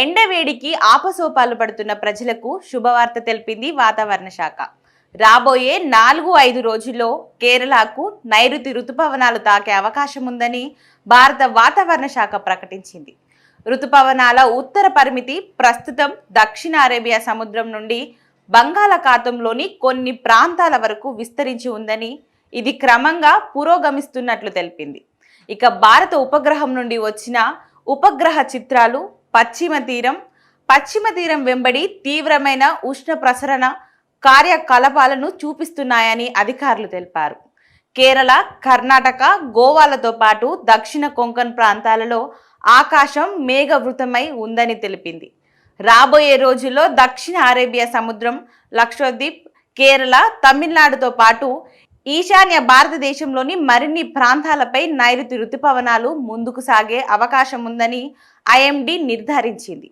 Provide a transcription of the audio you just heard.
ఎండవేడికి ఆపసోపాలు పడుతున్న ప్రజలకు శుభవార్త తెలిపింది వాతావరణ శాఖ. రాబోయే నాలుగు ఐదు రోజుల్లో కేరళకు నైరుతి రుతుపవనాలు తాకే అవకాశం ఉందని భారత వాతావరణ శాఖ ప్రకటించింది. రుతుపవనాల ఉత్తర పరిమితి ప్రస్తుతం దక్షిణ అరేబియా సముద్రం నుండి బంగాళాఖాతంలోని కొన్ని ప్రాంతాల వరకు విస్తరించి ఉందని ఇది క్రమంగా పురోగమిస్తున్నట్లు తెలిపింది. ఇక భారత ఉపగ్రహం నుండి వచ్చిన ఉపగ్రహ చిత్రాలు పశ్చిమ తీరం. పశ్చిమ తీరం వెంబడి తీవ్రమైన ఉష్ణ ప్రసరణ కార్యకలాపాలను చూపిస్తున్నాయని అధికారులు తెలిపారు. కేరళ కర్ణాటక గోవాలతో పాటు దక్షిణ కొంకణ్ ప్రాంతాలలో ఆకాశం మేఘవృతమై ఉందని తెలిపింది. రాబోయే రోజుల్లో దక్షిణ అరేబియా సముద్రం లక్షద్వీప్ కేరళ తమిళనాడుతో పాటు ఈశాన్య భారతదేశంలోని మరిన్ని ప్రాంతాలపై నైరుతి రుతుపవనాలు ముందుకు సాగే అవకాశం ఉందని ఐఎండీ నిర్ధారించింది.